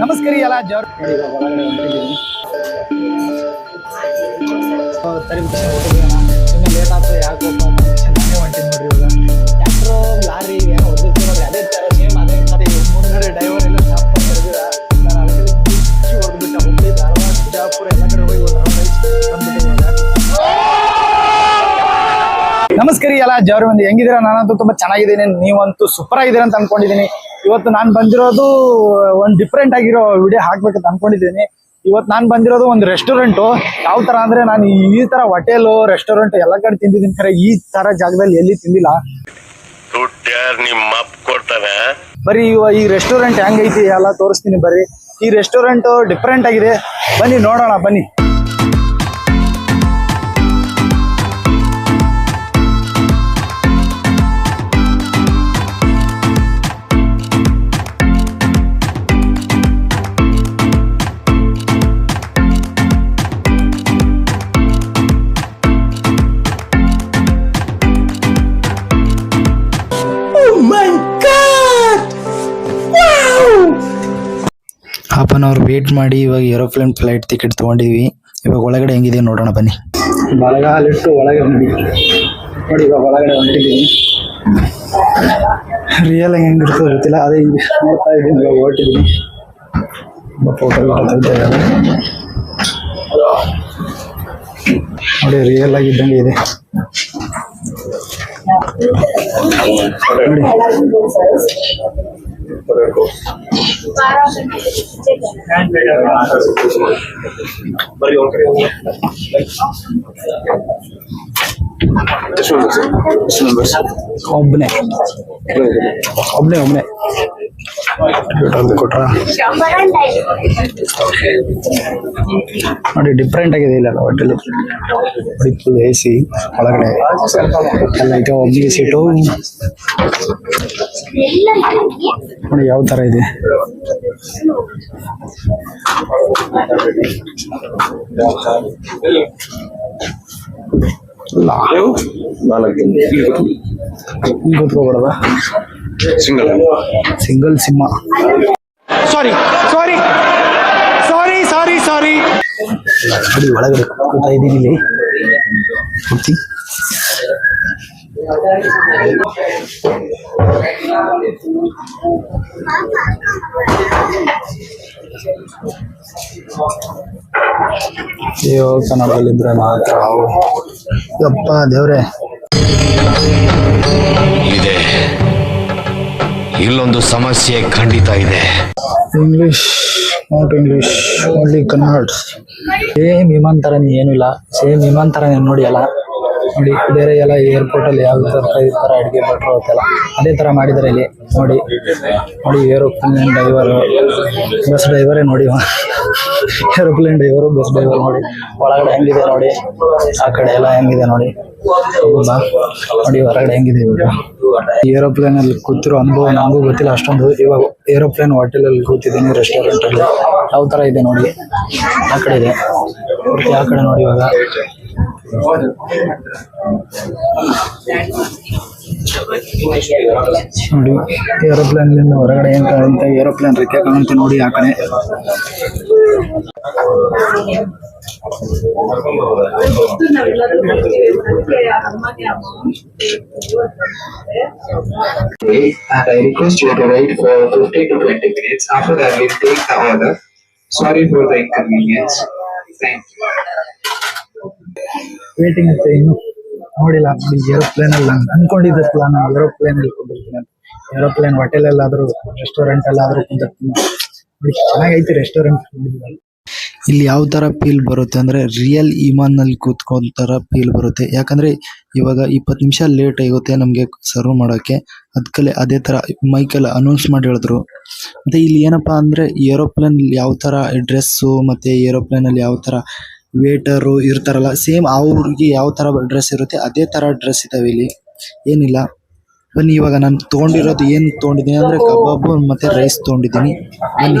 ನಮಸ್ಕಾರ ಎಲ್ಲ ಜೋರ್. ಸರಿ ಸುಮ್ಮನೆ ಲೇಟ್ ಆಗ್ತದೆ ಯಾಕೆ ನಾನೇ ಹೊಂಟಿನಿ ನೋಡ್ರಿ ಇವಾಗ. ಟ್ಯಾಕ್ಟ್ರು ಲಾರಿ ಏನೋ ಹೊಡೆದಿರ್ತೀವಿ ನೋಡ್ರಿ ಅದೇ ಥರ ಸೇಮ್ ಅದೇ ಥರ ಈ ಮುಂದ್ಗಡೆ ಡ್ರೈವರ್ ಎಲ್ಲ ಸ್ಟಾಪ್ ಮಾಡ್ತಿರ್ತೀರ ನಾನು ಅಲ್ಲಿ ಹೊಡೆದ್ಬಿಟ್ಟ ಹುಬ್ಬಳ್ಳಿ ಧಾರವಾಡ ಬಿಜಾಪುರ ಎಲ್ಲ ಕಡೆ ಹೋಗಿ ಒಂದು ರೌಂಡ್ ನಮಸ್ಕಾರ ಎಲ್ಲ ಜವರಿ ಮಂದಿ ಹೆಂಗಿದ್ದೀರಾ? ನಾನಂತೂ ತುಂಬಾ ಚೆನ್ನಾಗಿದ್ದೀನಿ. ನೀವಂತೂ ಸೂಪರ್ ಆಗಿದ್ದೀರಾ ಅಂತ ಅನ್ಕೊಂಡಿದ್ದೀನಿ. ಇವತ್ತು ನಾನು ಬಂದಿರೋದು ಒಂದು ಡಿಫ್ರೆಂಟ್ ಆಗಿರೋ ವಿಡಿಯೋ ಹಾಕ್ಬೇಕಂತ ಅನ್ಕೊಂಡಿದ್ದೀನಿ. ಇವತ್ತು ನಾನು ಬಂದಿರೋದು ಒಂದು ರೆಸ್ಟೋರೆಂಟು ಯಾವ ತರ ಅಂದ್ರೆ ನಾನು ಈ ತರ ಹೋಟೆಲು ರೆಸ್ಟೋರೆಂಟ್ ಎಲ್ಲ ಕಡೆ ತಿಂದಿದ್ದೀನಿ ಖರೆ ಈ ತರ ಜಾಗದಲ್ಲಿ ಎಲ್ಲಿ ತಿಂದಿಲ್ಲ. ಕೊಡ್ತಾನೆ ಬರೀ ಇವ ಈ ರೆಸ್ಟೋರೆಂಟ್ ಹೆಂಗೈತಿ ಎಲ್ಲ ತೋರಿಸ್ತೀನಿ ಬರ್ರಿ ಈ ರೆಸ್ಟೋರೆಂಟ್ ಡಿಫ್ರೆಂಟ್ ಆಗಿದೆ. ಬನ್ನಿ ನೋಡೋಣ ಬನ್ನಿ. ಹಾಫ್ ಅನ್ ಅವರ್ ವೇಟ್ ಮಾಡಿ ಇವಾಗ ಏರೋಪ್ಲೇನ್ ಫ್ಲೈಟ್ ಟಿಕೆಟ್ ತೊಗೊಂಡಿದ್ವಿ. ಇವಾಗ ಒಳಗಡೆ ಹೆಂಗಿದೆ ನೋಡೋಣ ಬನ್ನಿ. ಬರಗಾಲಿಟ್ಟು ಒಳಗೆ ನೋಡಿ ನೋಡಿ ಇವಾಗ ಒಳಗಡೆ ಹೊಂಟಿದ್ದೀನಿ ರಿಯಲ್ ಹೆಂಗಿರ್ತದೆ ಗೊತ್ತಿಲ್ಲ ಅದೇ ಹಿಂಗೆ ನೋಡ್ತಾ ಇದ್ದೀನಿ ಇವಾಗ ಹೊರಟಿದ್ದೀನಿ ಫೋಟೋ ನೋಡಿ ರಿಯಲ್ ಆಗಿದ್ದಂಗೆ ಇದೆ. ನೋಡಿ. ಒಬ್ಬನೇ ಒಬ್ಬನೇ ಒಬ್ಬನೇ ಕೊಟ್ರ ನೋಡಿ ಡಿಫ್ರೆಂಟ್ ಆಗಿದೆ ಇಲ್ಲ ಹೋಟೆಲ್ ಫುಲ್ ಎ ಸಿ ಒಳಗಡೆ. ಎಲ್ಲ ಈಗ ಒಬ್ಬಿಗೆ ಸೀಟು ನೋಡಿ ಯಾವ ತರ ಇದೆ? ಇಲ್ಲಿ. ಕೂತ್ಕೋಬಿಡದ ಸಿಂಗಲ್ ಸಿಂಗಲ್ ಸಿಂಹ ಸಾರಿ ಸಾರಿ ಸಾರಿ ಸಾರಿ ಸಾರಿ ನೋಡಿ ಒಳಗಡೆ ಕೂತಾ ಇದ್ದೀನಿ ಇಲ್ಲಿ. ಕೂತಿ. ಅಯ್ಯೋ ಕನ್ನಡದಲ್ಲಿದ್ರೆ ಮಾತ್ರ ಅವು ಯಪ್ಪ ದೇವ್ರೆ. ಇಲ್ಲೊಂದು ಸಮಸ್ಯೆ ಖಂಡಿತ ಇದೆ. English not English only Kannada same ವಿಮಾನ ಥರನೇ ಏನಿಲ್ಲ ಸೇಮ್ ವಿಮಾನ ಥರ ನೋಡಿ ಅಲ್ಲ. ನೋಡಿ, ಬೇರೆ ಎಲ್ಲ ಏರ್ಪೋರ್ಟ್ ಅಲ್ಲಿ ಯಾವ ತರ ತರ ಅಡಿಗೆ ಭಟ್ರು ಅಂತೆಲ್ಲ ಅದೇ ತರ ಮಾಡಿದ್ದಾರೆ ಇಲ್ಲಿ. ನೋಡಿ ನೋಡಿ ಏರೋಪ್ಲೇನ್ ಡ್ರೈವರ್ ಬಸ್ ಡ್ರೈವರೇ ನೋಡಿ. ಏರೋಪ್ಲೇನ್ ಡ್ರೈವರು ಬಸ್ ಡ್ರೈವರ್ ನೋಡಿ. ಒಳಗಡೆ ಹೆಂಗಿದೆ ನೋಡಿ? ಆ ಕಡೆ ಎಲ್ಲ ಹೆಂಗಿದೆ ನೋಡಿ? ನೋಡಿ, ಹೊರಗಡೆ ಹೆಂಗಿದೆ ಇವಾಗ. ಏರೋಪ್ಲೇನ್ ಅಲ್ಲಿ ಕೂತಿರೋ ಅನುಭವ ನನಗೂ ಗೊತ್ತಿಲ್ಲ, ಅಷ್ಟೊಂದು ಇವಾಗ ಏರೋಪ್ಲೇನ್ ಹೋಟೆಲ್ ಅಲ್ಲಿ ಕೂತಿದ್ದೀನಿ ರೆಸ್ಟೋರೆಂಟ್ ಅಲ್ಲಿ. ಯಾವ ತರ ಇದೆ ನೋಡಿ? ಆ ಕಡೆ ಇದೆ. ಆ ಕಡೆ ನೋಡಿ ಇವಾಗ. ನೋಡಿ ಏರೋಪ್ಲೇನ್ ಹೊರಗಡೆ ಏನ್ ಕಾಣುತ್ತೆ ಏರೋಪ್ಲೇನ್ ರೀತಿಯ ಕಾಣುತ್ತೆ ನೋಡಿ ಆ ಕಡೆ and I request you to wait for 15 to 20 minutes. After that, we'll take the order. Sorry for the inconvenience. Thank you. Waiting ಅಂತ ಇನ್ನು ನೋಡಿಲ್ಲ. ನೋಡಿ ಏರೋಪ್ಲೇನ್ ಅಲ್ಲಿ ನಾನು ಅನ್ಕೊಂಡಿದ್ದಲ್ಲ ನಾನು ಏರೋಪ್ಲೇನ್ ಅಲ್ಲಿ ಕುಂದಿರ್ತೀನಿ ಅಂತ. ಏರೋಪ್ಲೇನ್ ಹೋಟೆಲ್ ಎಲ್ಲಾದ್ರೂ ರೆಸ್ಟೋರೆಂಟ್ ಅಲ್ಲಾದ್ರೂ ಕುಂದಿರ್ತೀನಿ. ನೋಡಿ, ಚೆನ್ನಾಗೈತಿ ರೆಸ್ಟೋರೆಂಟ್ ಇಲ್ಲಿ ಯಾವ ತರ ಫೀಲ್ ಬರುತ್ತೆ ಅಂದ್ರೆ ರಿಯಲ್ನಲ್ಲಿ ಕೂತ್ಕೊಂಡ್ ಫೀಲ್ ಬರುತ್ತೆ. ಯಾಕಂದ್ರೆ ಇವಾಗ ಇಪ್ಪತ್ತು ನಿಮಿಷ ಲೇಟ್ ಆಗುತ್ತೆ ನಮ್ಗೆ ಸರ್ವ್ ಮಾಡೋಕೆ ಅದಕ್ಕಲ್ಲಿ ಅದೇ ತರ ಮೈಕಲ್ಲಿ ಅನೌನ್ಸ್ ಮಾಡಿ ಹೇಳಿದ್ರು. ಮತ್ತೆ ಇಲ್ಲಿ ಏನಪ್ಪಾ ಅಂದ್ರೆ ಏರೋಪ್ಲೇನ್ ಯಾವ ತರ ಡ್ರೆಸ್ಸು ಮತ್ತೆ ಏರೋಪ್ಲೇನ್ ಅಲ್ಲಿ ಯಾವ ತರ ವೇಟರು ಇರ್ತಾರಲ್ಲ ಸೇಮ್ ಅವ್ರಿಗೆ ಯಾವ ತರ ಡ್ರೆಸ್ ಇರುತ್ತೆ, ಅದೇ ತರ ಡ್ರೆಸ್ ಇದಾವೆ ಇಲ್ಲಿ. ಏನಿಲ್ಲ. ಬನ್ನಿ, ಇವಾಗ ನಾನು ತೊಗೊಂಡಿರೋದು ಏನು ತೊಗೊಂಡಿದ್ದೀನಿ ಅಂದ್ರೆ ಕಬಾಬ್ ಮತ್ತೆ ರೈಸ್ ತೊಗೊಂಡಿದ್ದೀನಿ. ಬನ್ನಿ.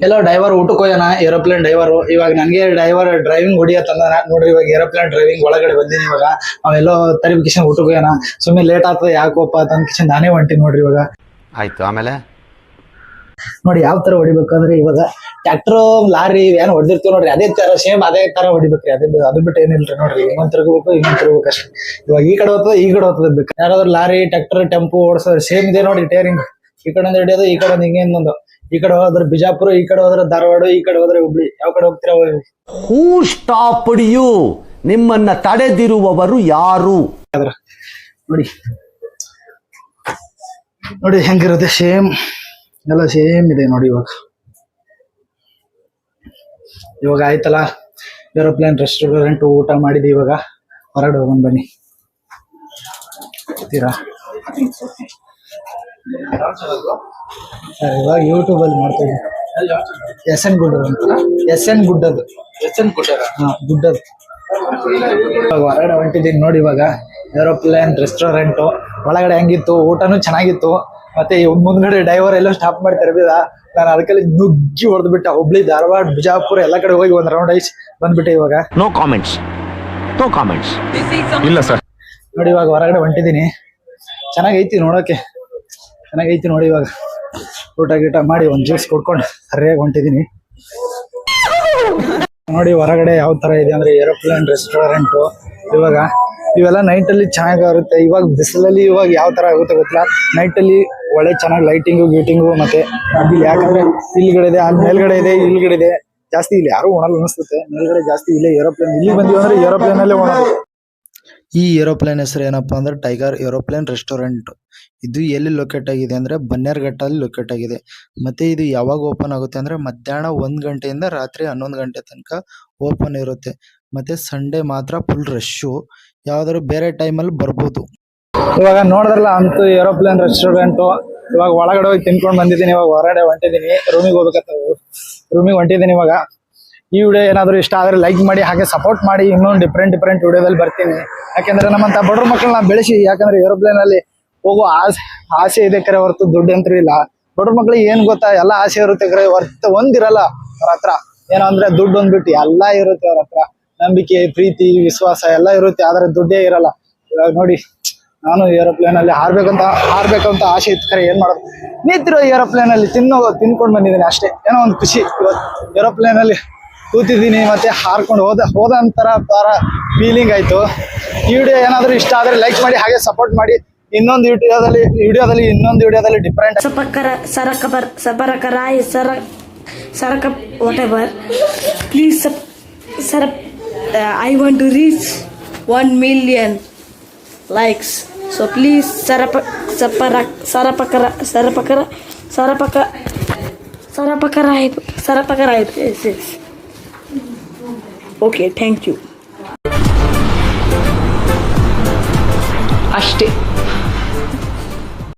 ಎಲ್ಲೋ ಡೈವರ್ ಊಟಕ್ಕೆ ಹೋಗೋಣ ಏರೋಪ್ಲೇನ್ ಡೈವರು ಇವಾಗ ನನಗೆ ಡೈವರ್ ಡ್ರೈವಿಂಗ್ ಹೊಡಿಯತ್ತಂದ ನೋಡ್ರಿ ಇವಾಗ ಏರೋಪ್ಲೇನ್ ಡ್ರೈವಿಂಗ್ ಒಳಗಡೆ ಬಂದೀನಿ ಇವಾಗ. ಅವೆಲ್ಲೋ ತರಿಬ್ ಕಿಶನ್ ಊಟಕ್ಕೆ ಹೋಗೋಣ ಸುಮ್ಮನೆ ಲೇಟ್ ಆಗ್ತದೆ ಯಾಕೋಪ್ಪ ಅಂತ ಕಿಶನ್ ನಾನೇ ಹೊಂಟೀನಿ ನೋಡ್ರಿ ಇವಾಗ. ಆಯ್ತು ಆಮೇಲೆ? ನೋಡಿ ಯಾವ ತರ ಹೊಡಿಬೇಕಂದ್ರೆ ಇವಾಗ ಟ್ರ್ಯಾಕ್ಟರ್ ಲಾರಿ ಏನ್ ಹೊಡೆದಿರ್ತೀವಿ ನೋಡ್ರಿ. ಅದೇ ತರ ಸೇಮ್ ಅದೇ ತರ ಹೊಡಿಬೇಕ್ರಿ. ಅದೇ ಅದು ಬಿಟ್ಟು ಏನಿಲ್ರಿ ನೋಡ್ರಿ. ಇನ್ನೊಂದ್ ತಿರ್ಗಬೇಕು ಇನ್ನೊಂದ್ ತಿರ್ಗಬೇಕು ಅಷ್ಟೇ ಇವಾಗ ಈ ಕಡೆ ಹೋಗ್ತದೆ ಈ ಕಡೆ ಹೋಗ್ತದೆ ಬೇಕು ಯಾರಾದ್ರೂ ಲಾರಿ ಟ್ರ್ಯಾಕ್ಟರ್ ಟೆಂಪು ಓಡಿಸೋದ್ರೆ ಸೇಮ್ ಇದೆ ನೋಡಿ ಟೇರಿಂಗ್ ಈ ಕಡೆ ಒಂದು ಹಿಡಿಯೋದು ಈ ಕಡೆ ಒಂದು ಹಿಂಗೆ ಇನ್ನೊಂದು ಈ ಕಡೆ ಹೋದ್ರೆ ಬಿಜಾಪುರ ಈ ಕಡೆ ಹೋದ್ರೆ ಧಾರವಾಡ ಈ ಕಡೆ ಹೋದ್ರೆ ಹುಬ್ಳಿ ಯಾವ ಕಡೆ ಹೋಗ್ತೀರಾ ಹೋಗಿ? ಹೂ ಸ್ಟಾಪ್ ಯು ನಿಮ್ಮನ್ನ ತಡೆದಿರುವವರು ಯಾರು? ನೋಡಿ. ನೋಡಿ ಹೆಂಗಿರುತ್ತೆ ಸೇಮ್ ಎಲ್ಲ ಸೇಮ್ ಇದೆ ನೋಡಿ ಇವಾಗ. ಇವಾಗ ಆಯ್ತಲ್ಲ ಏರೋಪ್ಲೇನ್ ರೆಸ್ಟೋರೆಂಟ್ ಊಟ ಮಾಡಿದ್ವಿ ಇವಾಗ. ಹೊರಗಡೆ ಹೋಗೋಣ ಬನ್ನಿ. ಸರ್ ಇವಾಗ ಯೂಟ್ಯೂಬ್ ಅಲ್ಲಿ ಮಾಡ್ತಾ ಇದ್ದೀನಿ. ಎಸ್ ಎನ್ ಗುಡ್ಡದ ಅಂತ. ಎಸ್ ಎನ್ ಗುಡ್ಡದು. ಎಸ್ ಎನ್ ಗುಡ್ಡ ಹಾ ಗುಡ್ಡದು. ಇವಾಗ ಹೊರಗಡೆ ಹೊಂಟಿದ್ದೀನಿ ನೋಡಿ ಇವಾಗ. ಏರೋಪ್ಲೇನ್ ರೆಸ್ಟೋರೆಂಟು ಒಳಗಡೆ ಹೆಂಗಿತ್ತು? ಊಟನೂ ಚೆನ್ನಾಗಿತ್ತು. ಮತ್ತೆ ಈ ಮುಂದ್ಗಡೆ ಡೈವರ್ ಎಲ್ಲ ಸ್ಟಾಪ್ ಮಾಡಿ ತೆರಬಿದ ನಾನು ಅದಕ್ಕೆಲ್ಲ ನುಗ್ಗಿ ಹೊಡೆದ್ಬಿಟ್ಟೆ. ಹುಬ್ಳಿ ಧಾರವಾಡ ಬಿಜಾಪುರ ಎಲ್ಲ ಕಡೆ ಹೋಗಿ ಒಂದು ರೌಂಡ್ ಐಸ್ ಬಂದ್ಬಿಟ್ಟೆ ಇವಾಗ. ನೋ ಕಾಮೆಂಟ್ಸ್ ನೋ ಕಾಮೆಂಟ್ಸ್ ಇಲ್ಲ ಸರ್ ನೋಡಿ ಇವಾಗ ಹೊರಗಡೆ ಹೊಂಟಿದ್ದೀನಿ. ಚೆನ್ನಾಗೈತಿ ನೋಡೋಕೆ. ಚೆನ್ನಾಗೈತಿ ನೋಡಿ ಇವಾಗ. ಊಟ ಗೀಟ ಮಾಡಿ ಒಂದು ಜ್ಯೂಸ್ ಕುಡ್ಕೊಂಡು ಸರಿಯಾಗಿ ಹೊಂಟಿದ್ದೀನಿ ನೋಡಿ ಹೊರಗಡೆ ಯಾವ ತರ ಇದೆ ಅಂದ್ರೆ ಏರೋಪ್ಲೇನ್ ರೆಸ್ಟೋರೆಂಟು ಇವಾಗ ಇವೆಲ್ಲ ನೈಟ್ ಅಲ್ಲಿ ಚೆನ್ನಾಗಿರುತ್ತೆ ಇವಾಗ ಬಿಸಿಲಲ್ಲಿ ಇವಾಗ ಯಾವ ತರ ಆಗುತ್ತೆ ಗೊತ್ತಿಲ್ಲ. ನೈಟ್ ಅಲ್ಲಿ ಒಳ್ಳೆ ಚೆನ್ನಾಗಿ ಲೈಟಿಂಗು ಗೀಟಿಂಗು ಮತ್ತೆ ಯಾಕಂದ್ರೆ ಇಲ್ಲಿಗಡೆ ಇದೆ ಅಲ್ಲಿ ಮೇಲ್ಗಡೆ ಇದೆ ಇಲ್ಲಿಗಡೆ ಇದೆ. ಜಾಸ್ತಿ ಇಲ್ಲಿ ಯಾರು ಒಣಲ್ ಅನಿಸುತ್ತೆ ಮೇಲ್ಗಡೆ ಜಾಸ್ತಿ ಇಲ್ಲೇ ಏರೋಪ್ಲೇನ್. ಇಲ್ಲಿ ಬಂದಿವಿ ಅಂದ್ರೆ ಏರೋಪ್ಲೇನ್ ಅಲ್ಲೇ ಒಣದು ಈ ಏರೋಪ್ಲೇನ್ ಹೆಸರು ಏನಪ್ಪಾ ಅಂದ್ರೆ ಟೈಗರ್ ಏರೋಪ್ಲೇನ್ ರೆಸ್ಟೋರೆಂಟ್. ಇದು ಎಲ್ಲಿ ಲೊಕೇಟ್ ಆಗಿದೆ ಅಂದ್ರೆ ಬನ್ನೇರ್ಘಟ್ಟಲ್ಲಿ ಲೊಕೇಟ್ ಆಗಿದೆ. ಮತ್ತೆ ಇದು ಯಾವಾಗ ಓಪನ್ ಆಗುತ್ತೆ ಅಂದ್ರೆ ಮಧ್ಯಾಹ್ನ ಒಂದ್ ಗಂಟೆಯಿಂದ ರಾತ್ರಿ ಹನ್ನೊಂದು ಗಂಟೆ ತನಕ ಓಪನ್ ಇರುತ್ತೆ. ಮತ್ತೆ ಸಂಡೇ ಮಾತ್ರ ಫುಲ್ ರಶ್ಶು ಯಾವ್ದಾದ್ರು ಬೇರೆ ಟೈಮಲ್ಲಿ ಬರ್ಬೋದು. ಇವಾಗ ನೋಡಿದ್ರಲ್ಲ ಅಂತೂ ಏರೋಪ್ಲೇನ್ ರೆಸ್ಟೋರೆಂಟು. ಇವಾಗ ಒಳಗಡೆ ಹೋಗಿ ತಿನ್ಕೊಂಡು ಬಂದಿದ್ದೀನಿ, ಇವಾಗ ಹೊರಗಡೆ ಹೊಂಟಿದ್ದೀನಿ. ರೂಮಿಗೆ ಹೋಗ್ಬೇಕಂತ ರೂಮಿಗೆ ಹೊಂಟಿದ್ದೀನಿ ಇವಾಗ. ಈ ವಿಡಿಯೋ ಏನಾದರೂ ಇಷ್ಟ ಆದರೆ ಲೈಕ್ ಮಾಡಿ, ಹಾಗೆ ಸಪೋರ್ಟ್ ಮಾಡಿ. ಇನ್ನೊಂದು ಡಿಫ್ರೆಂಟ್ ಡಿಫ್ರೆಂಟ್ ವಿಡಿಯೋದಲ್ಲಿ ಬರ್ತೀನಿ. ಯಾಕೆಂದ್ರೆ ನಮ್ಮಂತ ಬಡವ್ರ ಮಕ್ಕಳನ್ನ ಬೆಳೆಸಿ, ಯಾಕಂದ್ರೆ ಏರೋಪ್ಲೇನ್ ಅಲ್ಲಿ ಹೋಗೋ ಆಸೆ ಆಸೆ ಇದೆ ಕರೆ ಹೊರತು, ದುಡ್ಡು ಅಂತೂ ಇಲ್ಲ. ಬಡವ್ರ ಮಕ್ಕಳಿಗೆ ಏನ್ ಗೊತ್ತಾ? ಎಲ್ಲ ಆಸೆ ಇರುತ್ತೆ ಕರೆ ಹೊರತು. ಒಂದಿರಲ್ಲ ಅವ್ರ ಹತ್ರ. ಏನೋ ಅಂದ್ರೆ ದುಡ್ಡು ಒಂದ್ಬಿಟ್ಟು ಎಲ್ಲ ಇರುತ್ತೆ ಅವ್ರ ಹತ್ರ. ನಂಬಿಕೆ, ಪ್ರೀತಿ, ವಿಶ್ವಾಸ ಎಲ್ಲ ಇರುತ್ತೆ, ಆದ್ರೆ ದುಡ್ಡೇ ಇರಲ್ಲ. ಇವಾಗ ನೋಡಿ, ನಾನು ಏರೋಪ್ಲೇನ್ ಅಲ್ಲಿ ಹಾರ್ಬೇಕಂತ ಹಾರ್ಬೇಕಂತ ಆಸೆ ಇತ್ತು ಕರೆ, ಏನ್ ಮಾಡೋದು? ನಿಂತಿರೋ ಏರೋಪ್ಲೇನ್ ಅಲ್ಲಿ ತಿನ್ನೋ, ತಿನ್ಕೊಂಡು ಬಂದಿದ್ದೀನಿ ಅಷ್ಟೇ. ಏನೋ ಒಂದು ಖುಷಿ ಇವತ್ತು. ಏರೋಪ್ಲೇನ್ ಅಲ್ಲಿ ಕೂತಿದ್ದೀನಿ ಮತ್ತೆ ಹಾರ್ಕೊಂಡು ಹೋದ ಹೋದ ನಂತರ ಬಾರ ಫೀಲಿಂಗ್ ಆಯಿತು. ಈ ವಿಡಿಯೋ ಏನಾದರೂ ಇಷ್ಟ ಆದರೆ ಲೈಕ್ ಮಾಡಿ, ಹಾಗೆ ಸಪೋರ್ಟ್ ಮಾಡಿ. ಇನ್ನೊಂದು ವಿಡಿಯೋದಲ್ಲಿ ವಿಡಿಯೋದಲ್ಲಿ ಇನ್ನೊಂದು ವಿಡಿಯೋದಲ್ಲಿ ಡಿಫ್ರೆಂಟ್ ಸಪಕ್ಕರ ಸರಕ ಬರ್, ಸಬರಕ ರಾಯ್, ಸರ, ಸರಕ ವಾಟ್ ಎವರ್ ಪ್ಲೀಸ್ ಸಪ್ ಸರ I want to reach one million likes so please ಸರಪ ಸಪ್ಪರ ಸರಪಕರ ಸರಪಕರ, ಸರಪಕ, ಸರಪಕರ ಆಯಿತು ಸರಪಕರ ಆಯಿತು. Yes yes Okay, thank you. ಅಷ್ಟೇ